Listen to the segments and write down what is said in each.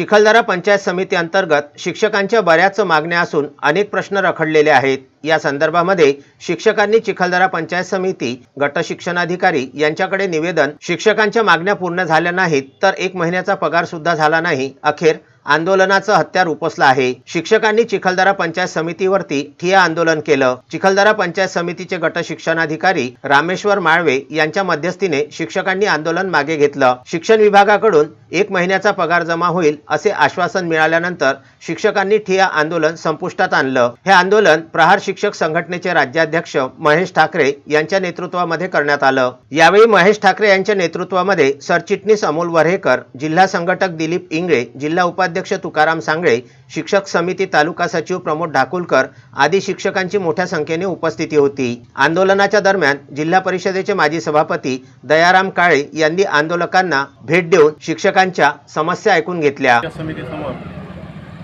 चिखलदरा पंचायत समिती अंतर्गत शिक्षकांच्या बऱ्याच मागण्या असून अनेक प्रश्न रखडलेले आहेत. या संदर्भामध्ये शिक्षकांनी चिखलदरा पंचायत समिती गट शिक्षणाधिकारी यांच्याकडे निवेदन शिक्षकांच्या मागण्या पूर्ण झाल्या नाहीत तर एक महिन्याचा पगार सुद्धा झाला नाही. अखेर आंदोलनाचं हत्यार उपसलं आहे. शिक्षकांनी चिखलदरा पंचायत समितीवरती ठिया आंदोलन केलं. चिखलदरा पंचायत समितीचे गट शिक्षणाधिकारी रामेश्वर माळवे यांच्या मध्यस्थीने शिक्षकांनी आंदोलन मागे घेतलं. शिक्षण विभागाकडून एक महिन्याचा पगार जमा होईल असे आश्वासन मिळाल्यानंतर शिक्षकांनी ठिया आंदोलन संपुष्टात आणलं. हे आंदोलन प्रहार शिक्षक संघटनेचे राज्याध्यक्ष महेश ठाकरे यांच्या नेतृत्वामध्ये करण्यात आलं. यावेळी महेश ठाकरे यांच्या नेतृत्वामध्ये सरचिटणीस अमोल वरेकर जिल्हा संघटक दिलीप इंगळे जिल्हा उपाध्यक्ष अध्यक्ष तुकाराम सांगळे शिक्षक समिती तालुका सचिव प्रमोद ढाकुलकर आदी शिक्षकांची मोठ्या संख्येने उपस्थिती होती. आंदोलनाच्या दरम्यान जिल्हा परिषदेचे माजी सभापती दयाराम काळे यांनी आंदोलकांना भेट देऊन शिक्षकांच्या समस्या ऐकून घेतल्या. समितीसमोर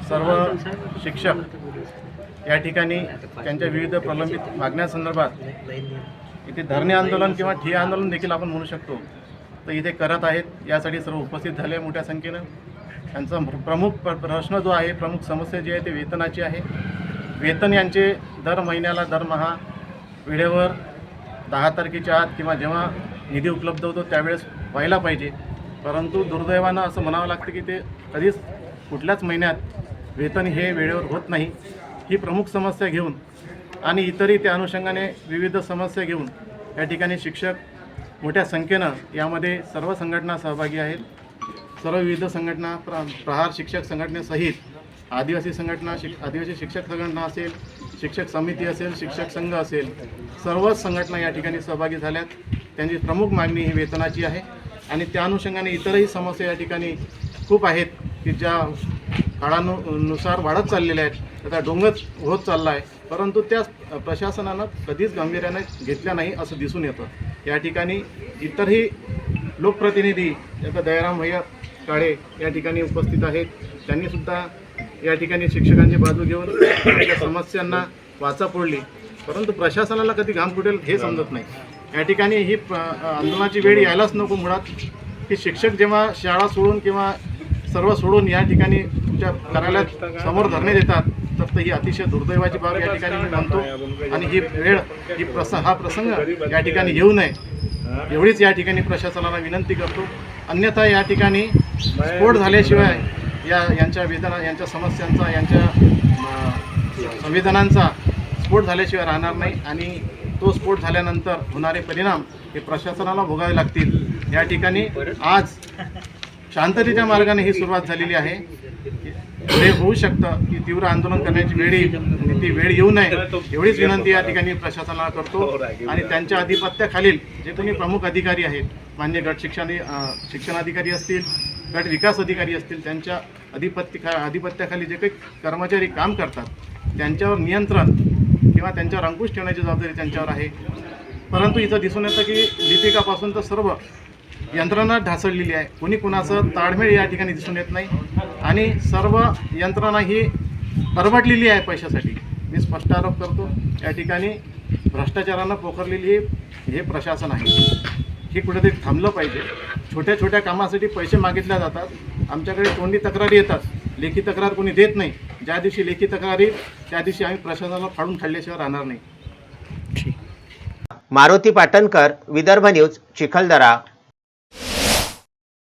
सर्व शिक्षक या ठिकाणी त्यांच्या विविध प्रलंबित मागण्यासंदर्भात इथे धरणे आंदोलन किंवा ठिय्या आंदोलन देखील आपण म्हणू शकतो. तर इथे करत आहेत यासाठी सर्व उपस्थित झाले मोठ्या संख्येनं. त्यांचा प्रमुख प्र- प्रश्न जो आहे प्रमुख समस्या जी आहे ते वेतनाची आहे. वेतन यांचे दर महिन्याला दरमहा वेळेवर दहा तारखेच्या आत किंवा जेव्हा निधी उपलब्ध होतो त्यावेळेस व्हायला पाहिजे. परंतु दुर्दैवानं असं म्हणावं लागतं की ते कधीच कुठल्याच महिन्यात वेतन हे वेळेवर होत नाही. ही प्रमुख समस्या घेऊन आणि इतरही त्या अनुषंगाने विविध समस्या घेऊन या ठिकाणी शिक्षक मोठ्या संख्येनं यामध्ये सर्व संघटना सहभागी आहेत. सर्व विविध संघटना प्र प्रहार शिक्षक संघटनेसहित आदिवासी संघटना शिक आदिवासी शिक्षक संघटना असेल शिक्षक समिती असेल शिक्षक संघ असेल सर्वच संघटना या ठिकाणी सहभागी झाल्यात. त्यांची प्रमुख मागणी ही वेतनाची आहे आणि त्या अनुषंगाने इतरही समस्या या ठिकाणी खूप आहेत की ज्या काळानु नुसार वाढत चाललेल्या आहेत. त्याचा डोंगच होत चालला आहे परंतु त्या प्रशासनानं कधीच गांभीर्याने घेतल्या नाही असं दिसून येतं. या ठिकाणी इतरही लोकप्रतिनिधी आता दयाराम भैया काळे या ठिकाणी उपस्थित आहेत. त्यांनीसुद्धा या ठिकाणी शिक्षकांची बाजू घेऊन आपल्या समस्यांना वाचा फोडली. परंतु प्रशासनाला कधी घाम फुटेल हे समजत नाही. या ठिकाणी ही प- आंदोलनाची वेळ यायलाच नको मुळात. की शिक्षक जेव्हा शाळा सोडून किंवा सर्व सोडून या ठिकाणी तुमच्या कार्यालयात समोर धरणे देतात तर ही अतिशय दुर्दैवाची बाब या ठिकाणी मी मानतो. आणि ही वेळ ही प्रस हा प्रसंग या ठिकाणी येऊ नये. एवढीच या ठिकाणी प्रशासनाला विनंती करतो. अन्यथा या ठिकाणी स्फोट झाल्याशिवाय या यांच्या वेदना यांच्या समस्यांचा यांच्या अं, संवेदनांचा स्फोट झाल्याशिवाय राहणार नाही आणि तो स्फोट झाल्यानंतर होणारे परिणाम हे प्रशासनाला भोगावे लागतील. या ठिकाणी आज शांततेच्या मार्गाने ही सुरुवात झालेली आहे. पुढे होऊ शकतं की तीव्र आंदोलन करण्याची वेळ येईल ती वेळ येऊ नये एवढीच विनंती या ठिकाणी प्रशासनाला करतो आणि त्यांच्या अधिपत्याखालील जे कोणी प्रमुख अधिकारी आहेत मान्य गट शिक्षण शिक्षणाधिकारी असतील गट विकास अधिकारी असतील त्यांच्या अधिपत्य अधिपत्याखाली जे काही कर्मचारी काम करतात त्यांच्यावर नियंत्रण किंवा त्यांच्यावर अंकुश ठेवण्याची जबाबदारी त्यांच्यावर आहे. परंतु इथं दिसून येतं की लिपिकापासून तर सर्व यंत्रणा ढासळलेली आहे. कोणी कुणाचं ताळमेळ या ठिकाणी दिसून येत नाही. आणि सर्व यंत्रणा ही परवडलेली आहे पैशासाठी. मी स्पष्ट आरोप करतो या ठिकाणी भ्रष्टाचारानं पोखरलेली हे हे प्रशासन आहे. हे कुठेतरी थांबलं पाहिजे. छोट्या छोट्या कामासाठी पैसे मागितल्या जातात. आमच्याकडे तोंडी तक्रारी येतात. लेखी तक्रार कोणी देत नाही. ज्या दिवशी लेखी तक्रारी त्या दिवशी आम्ही प्रशासनाला फाडून खाल्ल्याशिवाय राहणार नाही. मारुती पाटणकर विदर्भ न्यूज चिखलदरा.